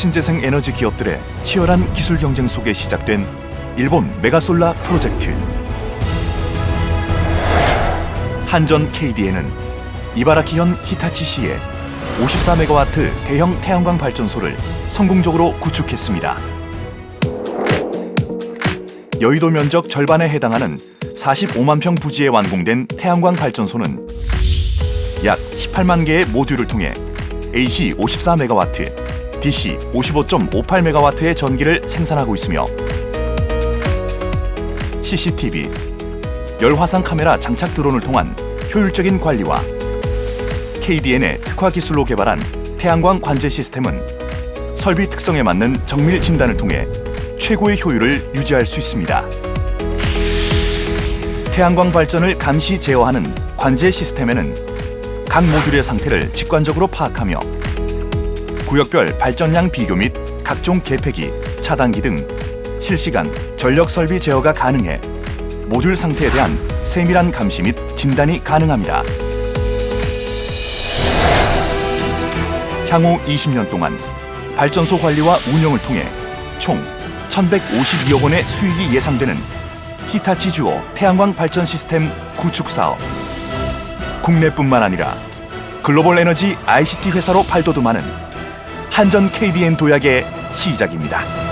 신재생 에너지 기업들의 치열한 기술 경쟁 속에 시작된 일본 메가솔라 프로젝트. 한전 KDN은 이바라키현 히타치시에 54메가와트 대형 태양광 발전소를 성공적으로 구축했습니다. 여의도 면적 절반에 해당하는 45만 평 부지에 완공된 태양광 발전소는 약 18만 개의 모듈을 통해 AC 54메가와트, DC 55.58메가와트의 전기를 생산하고 있으며 CCTV, 열화상 카메라 장착 드론을 통한 효율적인 관리와 KDN의 특화 기술로 개발한 태양광 관제 시스템은 설비 특성에 맞는 정밀 진단을 통해 최고의 효율을 유지할 수 있습니다. 태양광 발전을 감시 제어하는 관제 시스템에는 각 모듈의 상태를 직관적으로 파악하며 구역별 발전량 비교 및 각종 개폐기, 차단기 등 실시간 전력 설비 제어가 가능해 모듈 상태에 대한 세밀한 감시 및 진단이 가능합니다. 향후 20년 동안 발전소 관리와 운영을 통해 총 1,152억 원의 수익이 예상되는 히타치 주오 태양광 발전 시스템 구축 사업. 국내뿐만 아니라 글로벌 에너지 ICT 회사로 발돋움하는 한전 KDN 도약의 시작입니다.